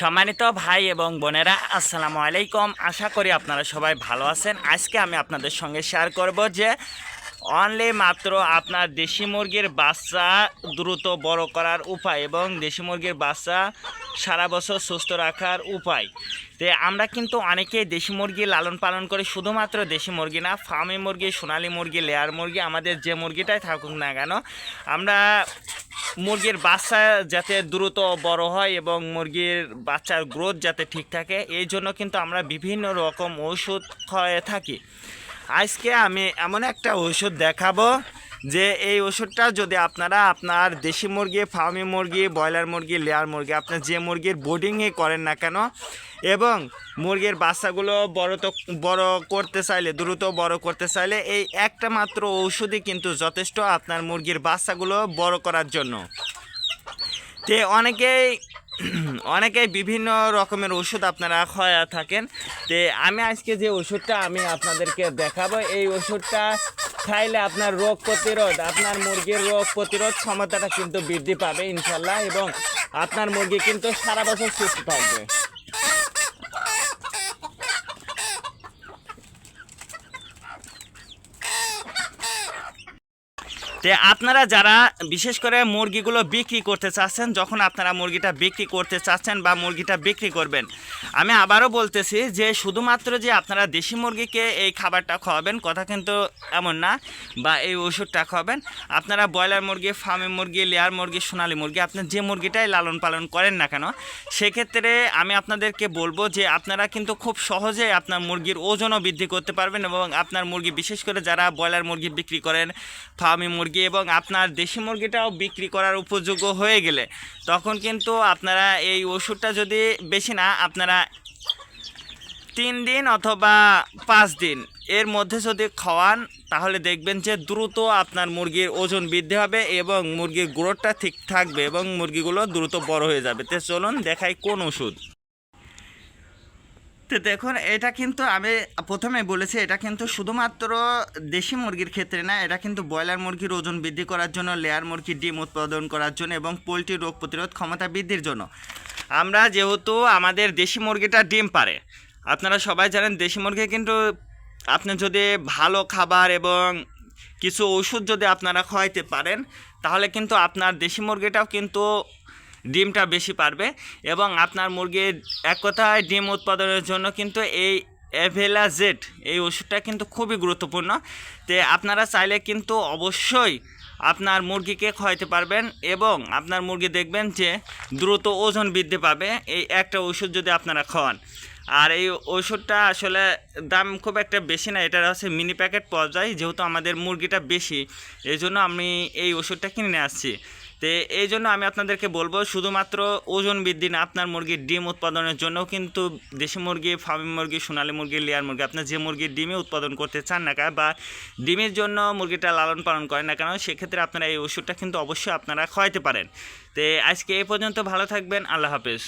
সম্মানিত ভাই এবং বোনেরা, আসসালামু আলাইকুম। আশা করি আপনারা সবাই ভালো আছেন। আজকে আমি আপনাদের সঙ্গে শেয়ার করব যে অনলি মাত্র আপনার দেশি মুরগির বাচ্চা দ্রুত বড় করার উপায় এবং দেশি মুরগির বাচ্চা সারা বছর সুস্থ রাখার উপায়। তো আমরা কিন্তু অনেকেই দেশি মুরগি লালন পালন করি, শুধুমাত্র দেশি মুরগি না ফার্মি মুরগি, সোনালি মুরগি লেয়ার মুরগি, আমাদের যে মুরগিটাই থাকুক না কেন, আমরা মুরগির বাচ্চা যাতে দ্রুত বড় হয় এবং মুরগির বাচ্চার গ্রোথ যাতে ঠিক থাকে, এই জন্য কিন্তু আমরা বিভিন্ন রকম ওষুধ খাওয়ায়ে থাকি। আজকে আমি এমন একটা ওষুধ দেখাবো যে এই ওষুধটা যদি আপনারা আপনার দেশি মুরগি, ফার্মি মুরগি, ব্রয়লার মুরগি, লেয়ার মুরগি আপনার যে মুরগির বোর্ডিংয়ে করেন না কেন এবং মুরগির বাচ্চাগুলো বড় তো বড় করতে চাইলে, দ্রুত বড় করতে চাইলে এই একটা মাত্র ওষুধই কিন্তু যথেষ্ট আপনার মুরগির বাচ্চাগুলো বড় করার জন্য। তে অনেকেই অনেকেই বিভিন্ন রকমের ওষুধ আপনারা খাওয়া থাকেন। তে আমি আজকে যে ওষুধটা আমি আপনাদেরকে দেখাবো, এই ওষুধটা খাইলে আপনার রোগ প্রতিরোধ, আপনার মুরগির রোগ প্রতিরোধ ক্ষমতাটা কিন্তু বৃদ্ধি পাবে ইনশাল্লাহ এবং আপনার মুরগি কিন্তু সারা বছর সুস্থ থাকবে। তে আপনারা যারা বিশেষ করে মুরগিগুলো বিক্রি করতে চাচ্ছেন, যখন আপনারা মুরগিটা বিক্রি করতে চাচ্ছেন বা মুরগিটা বিক্রি করবেন, আমি আবারও বলতেছি যে শুধুমাত্র যে আপনারা দেশি মুরগিকে এই খাবারটা খাওয়াবেন, কথা কিন্তু এমন না, বা এই ওষুধটা খাওয়াবেন, আপনারা ব্রয়লার মুরগি, ফার্মি মুরগি, লেয়ার মুরগি, সোনালি মুরগি আপনার যে মুরগিটাই লালন পালন করেন না কেন, সেক্ষেত্রে আমি আপনাদেরকে বলব যে আপনারা কিন্তু খুব সহজে আপনার মুরগির ওজনও বৃদ্ধি করতে পারবেন এবং আপনার মুরগি, বিশেষ করে যারা ব্রয়লার মুরগি বিক্রি করেন, ফার্মি মুরগি এবং আপনার দেশি মুরগিটাও বিক্রি করার উপযোগ্য হয়ে গেলে, তখন কিন্তু আপনারা এই ওষুধটা যদি বেশি না, আপনারা তিন দিন অথবা পাঁচ দিন এর মধ্যে যদি খাওয়ান, তাহলে দেখবেন যে দ্রুত আপনার মুরগির ওজন বৃদ্ধি হবে এবং মুরগির গ্রোথটা ঠিক থাকবে এবং মুরগিগুলো দ্রুত বড় হয়ে যাবে। তো চলুন দেখাই কোন ওষুধ। তো দেখুন, এটা কিন্তু আমি প্রথমে বলেছি, এটা কিন্তু শুধুমাত্র দেশি মুরগির ক্ষেত্রে না, এটা কিন্তু ব্রয়লার মুরগির ওজন বৃদ্ধি করার জন্য, লেয়ার মুরগির ডিম উৎপাদন করার জন্য এবং পোলট্রি রোগ প্রতিরোধ ক্ষমতা বৃদ্ধির জন্য। আমরা যেহেতু আমাদের দেশি মুরগিটা ডিম পারে আপনারা সবাই জানেন দেশি মুরগি কিন্তু আপনি যদি ভালো খাবার এবং কিছু ওষুধ যদি আপনারা খাওয়াইতে পারেন, তাহলে কিন্তু আপনার দেশি মুরগিটাও কিন্তু ডিমটা বেশি পারবে এবং আপনার মুরগির এক কথায় ডিম উৎপাদনের জন্য কিন্তু এই অ্যাভেলাজেট এই ওষুধটা কিন্তু খুবই গুরুত্বপূর্ণ। তে আপনারা চাইলে কিন্তু অবশ্যই আপনার মুরগিকে খাওয়াইতে পারবেন এবং আপনার মুরগি দেখবেন যে দ্রুত ওজন বৃদ্ধি পাবে এই একটা ওষুধ যদি আপনারা খাওয়ান। আর এই ওষুধটা আসলে দাম খুব একটা বেশি না, এটা হচ্ছে মিনি প্যাকেট পাওয়া যায়, যেহেতু আমাদের মুরগিটা বেশি এই জন্য আমি এই ওষুধটা কিনে আসছি। তো এই জন্য আমি আপনাদেরকে বলব, শুধুমাত্র ওজন বৃদ্ধি না, আপনার মুরগির ডিম উৎপাদনের জন্য কিন্তু দেশি মুরগি, ফার্মি মুরগি, সোনালি মুরগি, লেয়ার মুরগি, আপনার যে মুরগির ডিমে উৎপাদন করতে চান না কেন বা ডিমের জন্য মুরগিটা লালন পালন করেন না কেন, সেক্ষেত্রে আপনারা এই ওষুধটা কিন্তু অবশ্যই আপনারা খাওয়াইতে পারেন। তো আজকে এ পর্যন্ত ভালো থাকবেন, আল্লাহ হাফেজ।